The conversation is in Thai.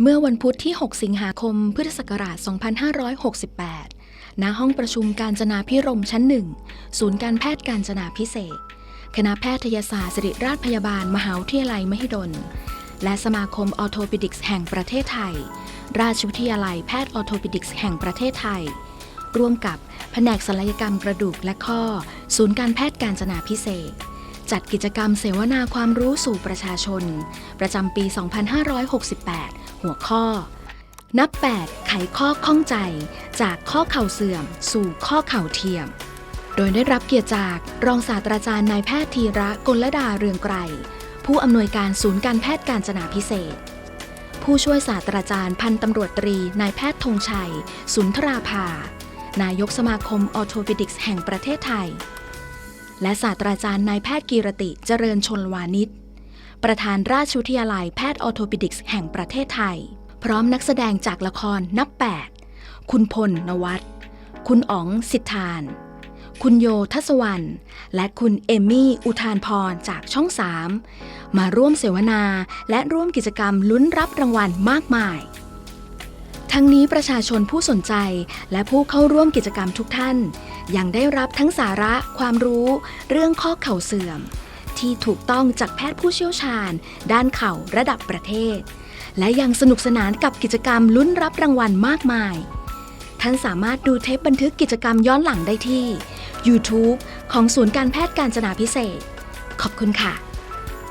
เมื่อวันพุธที่ 6 สิงหาคม พุทธศักราช 2568 ณ ห้องประชุมการจนาพิรมชั้นหนึ่ง ศูนย์การแพทย์การจนาพิเศษ คณะแพทยศาสตร์ศิริราชพยาบาล มหาวิทยาลัยมหิดล และสมาคมออโทปิดิกส์แห่งประเทศไทย ราชวิทยาลัยแพทย์ออโทปิดิกส์แห่งประเทศไทย ร่วมกับแผนกศัลยกรรมกระดูกและข้อ ศูนย์การแพทย์การจนาพิเศษจัดกิจกรรมเสวนาความรู้สู่ประชาชน ประจำปี 2568 หัวข้อ นับ 8 ไขข้อข้องใจจากข้อเข่าเสื่อม สู่ข้อเข่าเทียม โดยได้รับเกียรติจากรองศาสตราจารย์นายแพทย์ธีระกลดาเรืองไกรผู้อำนวยการศูนย์การแพทย์การจนาพิเศษ ผู้ช่วยศาสตราจารย์พันตำรวจตรีนายแพทย์ธงชัย สุนทราภา นายกสมาคมออโทปิดิกส์แห่งประเทศไทย และศาสตราจารย์นายแพทย์กีรติเจริญชนวานิช ประธานราชวิทยาลัยแพทย์ออโทปิดิกส์แห่งประเทศไทย พร้อมนักแสดงจากละครนับ 8 คุณพลนวัตคุณอ๋องสิทธาน คุณโยทัศวรรณ และคุณเอมี่ อุทานพรจากช่อง 3 มาร่วมเสวนาและร่วมกิจกรรมลุ้นรับรางวัลมากมายทั้งนี้ประชาชนผู้สนใจและผู้เข้าร่วมกิจกรรมทุกท่าน ยังได้รับทั้งสาระความรู้ เรื่องข้อเข่าเสื่อม ที่ถูกต้องจากแพทย์ผู้เชี่ยวชาญ ด้านเข่าระดับประเทศ และยังสนุกสนานกับกิจกรรมลุ้นรับรางวัลมากมาย ท่านสามารถดูเทปบันทึกกิจกรรมย้อนหลังได้ที่ YouTube ของศูนย์การแพทย์การจนาพิเศษ ขอบคุณค่ะ